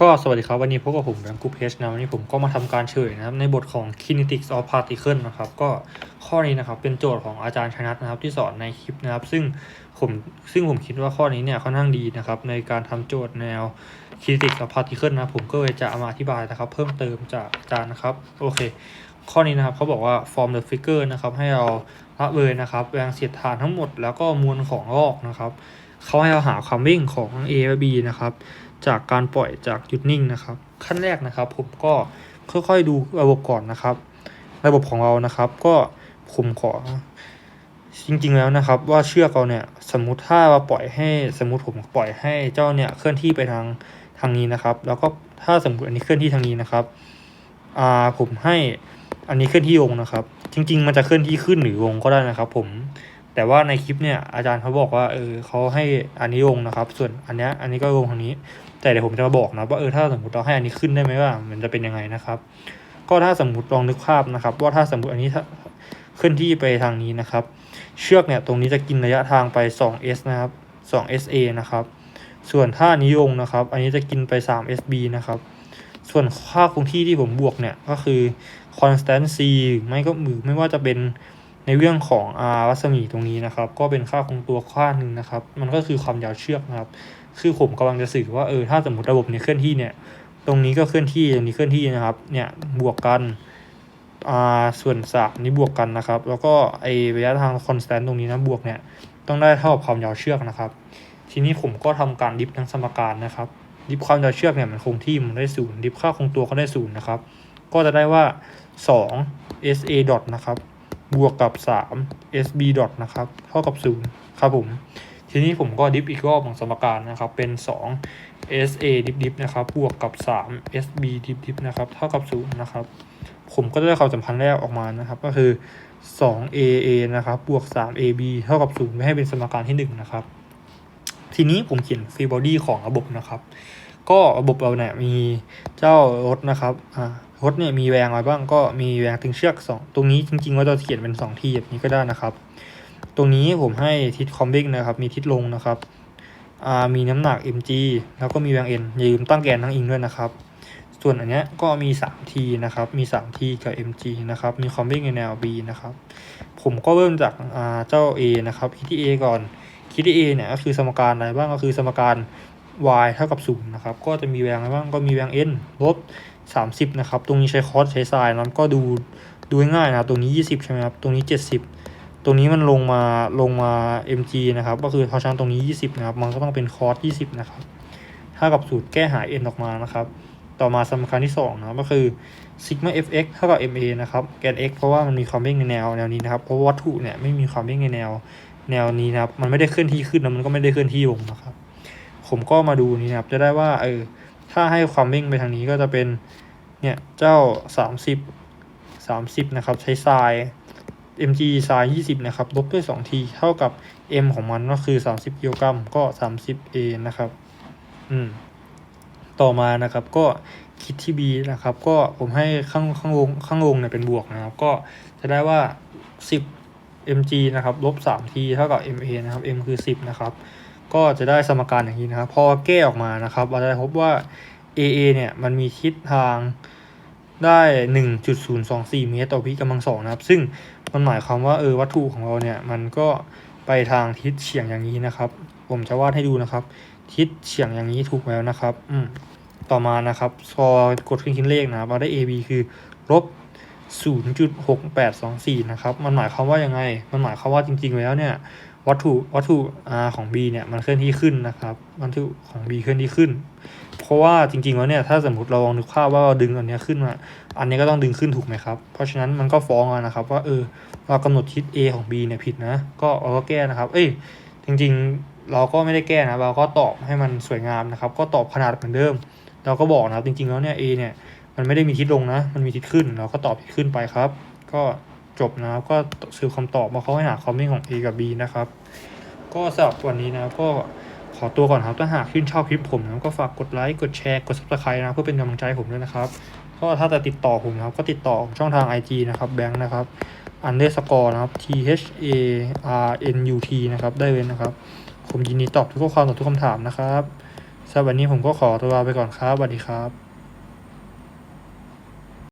ก็สวัสดีครับวันนี้พบกับผมแบงค์กูเพชนะวันนี้ผมก็มาทำการเฉลยนะครับ ในบทของ kinetics of particle นะครับ ก็ข้อนี้นะครับเป็นโจทย์ของอาจารย์ชนัทนะครับ ที่สอนในคลิปนะครับ ซึ่งผมซึ่งผมคิดว่าข้อนี้เนี่ยค่อนข้างดีนะครับ ในการทำโจทย์แนว kinetics of particle นะผมก็เลยจะเอามาอธิบายนะครับ เพิ่มเติมจากอาจารย์นะครับ โอเค ข้อนี้นะครับเขาบอกว่า form the figure นะครับ ให้เราละเลยนะครับแรงเสียดทานทั้งหมด แล้วก็มวลของรอกนะครับเขาให้เราหาความวิ่งของ A และ B นะครับ จากการปล่อยจากหยุดนิ่งนะครับ ขั้นแรกนะครับ ผมก็ค่อยๆดูระบบก่อนนะครับ ระบบของเรานะครับ ก็ผมขอ จริงๆแล้วนะครับ ว่าเชือกเราเนี่ยสมมติถ้าเราปล่อยให้สมมติผมปล่อยให้เจ้าเนี่ยเคลื่อนที่ไปทางทางนี้นะครับ แล้วก็ถ้าสมมติอันนี้เคลื่อนที่ทางนี้นะครับอ่าผมให้อันนี้เคลื่อนที่ลงนะครับ จริง ๆ มันจะเคลื่อนที่ขึ้นหรือลงก็ได้นะครับ ผม แต่ว่าในคลิปเนี่ยอาจารย์เขาบอกว่าเออเขาให้อันนี้ลงนะครับ ส่วนอันเนี้ยอันนี้ก็ลงทางนี้ แต่เดี๋ยวผมจะมาบอกนะว่าเออถ้าสมมติเราให้อันนี้ขึ้นได้ไหมว่า มันจะเป็นยังไงนะครับ ก็ถ้าสมมติลองนึกภาพนะครับ ว่าถ้าสมมติอันนี้ถ้าเคลื่อนที่ไปทางนี้นะครับ เชือกเนี่ยตรงนี้จะกินระยะทางไป 2s นะครับ 2sa นะครับ ส่วนถ้านิยงนะครับ อันนี้จะกินไป 3sb นะครับ ส่วนค่าคงที่ที่ผมบวกเนี่ยก็คือ constant c ไม่ก็มือไม่ว่าจะเป็น ในเรื่องของอารัศมีตรงนี้นะครับ ก็เป็นค่าคงตัวค่าหนึ่งนะครับ มันก็คือความยาวเชือกนะครับ คือผมกำลังจะสื่อว่าเออถ้าสมมติระบบนี้เคลื่อนที่เนี่ย ตรงนี้ก็เคลื่อนที่ตรงนี้เคลื่อนที่นะครับ เนี่ยบวกกันอ่าส่วนสามนี้บวกกันนะครับ แล้วก็ไอระยะทางคอนสแตนต์ตรงนี้นะบวกเนี่ยต้องได้เท่ากับความยาวเชือกนะครับ ทีนี้ผมก็ทำการดิฟทั้งสมการนะครับดิฟความยาวเชือกเนี่ยมันคงที่มันได้ศูนย์ดิฟค่าคงตัวก็ได้ศูนย์นะครับ ก็จะได้ว่า 2 SA ดอทนะครับ บวกกับ 3 SB นะครับเท่ากับ 0 ครับผม ทีนี้ผมก็ดิฟอีกรอบของสมการนะครับ เป็น 2 SA ดิฟดิฟนะครับบวกกับ 3 SB ดิฟดิฟนะครับเท่ากับ 0 นะครับ ผมก็ได้ความสัมพันธ์แรกออกมานะครับ ก็คือ 2AA นะครับบวก 3AB เท่ากับ 0 ไม่ให้เป็นสมการที่ 1 นะครับ ทีนี้ผมเขียนฟรีบอดี้ของระบบนะครับ ก็ระบบเราเนี่ยมีเจ้ารถนะครับอ่า รถเนี่ยมีแรงอะไรบ้างก็มีแรงตึงเชือกสองตรงนี้จริงๆว่าเราจะเขียนเป็นสองทีแบบนี้ก็ได้นะครับ ตรงนี้ผมให้ทิศคอมบิ้งนะครับมีทิศลงนะครับมีน้ำหนัก mg แล้วก็มีแรง n อย่าลืมตั้งแกนทั้งอิงด้วยนะครับ ส่วนอันเนี้ยก็มี 3t นะครับมี 3t กับ mg นะครับมีคอมบิ้งในแนว b นะครับผมก็เริ่มจากาเจ้า a นะครับคิดที่ a ก่อนคิดที่ a เนี่ยก็คือสมการอะไรบ้างก็คือสมการ y เท่ากับ0นะครับก็จะมีแรงอะไรบ้างก็มีแรง n ลบ 30นะครับตรงนี้ใช้คอสใช้ไซน์นะก็ดูดูง่ายนะตรงนี้ 20 ใช่ไหมครับตรงนี้ 70 ตรงนี้มันลงมาลงมา mg นะครับก็คือเพราะฉะนั้นตรงนี้ 20นะครับมันก็ต้องเป็นคอส20นะครับถ้ากับสูตรแก้หา n ออกมานะครับต่อมาสมการที่2นะครับก็คือ sigma fx เท่ากับ ma นะครับแกน x เพราะว่ามันมีความเร่งในแนวแนวนี้นะครับเพราะวัตถุเนี่ยไม่มีความเร่งในแนวแนวนี้นะครับมันไม่ได้เคลื่อนที่ขึ้นแล้วมันก็ไม่ได้เคลื่อนที่ลงนะครับผมก็มาดูนี่นะครับจะได้ว่าเออ ถ้าให้ความเร่งไปทางนี้ก็จะเป็นเนี่ยเจ้า 30 30 นะครับ ใช้ทราย mg ทราย 20 นะครับ ลบด้วย 2t เท่ากับ m ของมันก็คือ 30กิโลกรัมก็ 30a นะครับ อืม ต่อมานะครับก็คิดที่ b นะครับ ก็ผมให้ข้างข้างลงข้างลงเนี่ยเป็นบวกนะครับ ก็จะได้ว่า 10 mg นะครับ ลบ 3t เท่ากับ ma นะครับ m คือ 10 นะครับ ก็จะได้สมการอย่างนี้นะครับ พอแก้ออกมานะครับเราจะพบว่า AA เนี่ยมันมีทิศทางได้ 1.024 เมตรต่อวิกำลังสองนะครับ ซึ่งมันหมายความว่าเออวัตถุของเราเนี่ยมันก็ไปทางทิศเฉียงอย่างนี้นะครับ ผมจะวาดให้ดูนะครับ ทิศเฉียงอย่างนี้ถูกแล้วนะครับอืมต่อมานะครับพอกดขึ้นคิดเลขนะครับเราได้ AB คือลบ0.6824 นะครับ มันหมายความว่ายังไง มันหมายความว่าจริงๆแล้วเนี่ย วัตถุวัตถุ R ของ B เนี่ยมันเคลื่อนที่ขึ้นนะครับวัตถุของ B เคลื่อนที่ขึ้น เพราะว่าจริงๆแล้วเนี่ยถ้าสมมติเราลองนึกภาพว่าเราดึงอันเนี้ยขึ้นมา อันนี้ก็ต้องดึงขึ้นถูกไหมครับ เพราะฉะนั้นมันก็ฟ้องนะครับว่าเออเรากำหนดทิศ A ของ B เนี่ยผิดนะ ก็เราก็แก้นะครับ เอ้ยจริงๆเราก็ไม่ได้แก้นะเราก็ตอบให้มันสวยงามนะครับ ก็ตอบขนาดเหมือนเดิม เราก็บอกนะครับจริงๆแล้วเนี่ย A เนี่ยมันไม่ได้มีทิศลงนะ มันมีทิศขึ้น เราก็ตอบทิศขึ้นไปครับ ก็ จบนะครับ ก็ซื้อคำตอบมาเขาให้หาคอมเมนต์ของ A กับ B นะครับ ก็สำหรับวันนี้นะก็ขอตัวก่อนครับถ้าหากชื่นชอบคลิปผมนะก็ฝากกดไลค์กดแชร์กด subscribe นะเพื่อเป็นกำลังใจผมด้วยนะครับ ก็ถ้าจะติดต่อผมนะครับ ก็ติดต่อช่องทาง IG นะครับแบงค์นะครับ underscore นะครับ t h a r n u t นะครับได้เลยนะครับ ผมยินดีตอบทุกข้อความตอบทุกคำถามนะครับสำหรับวันนี้ผมก็ขอตัวลาไปก่อนครับสวัสดีครับ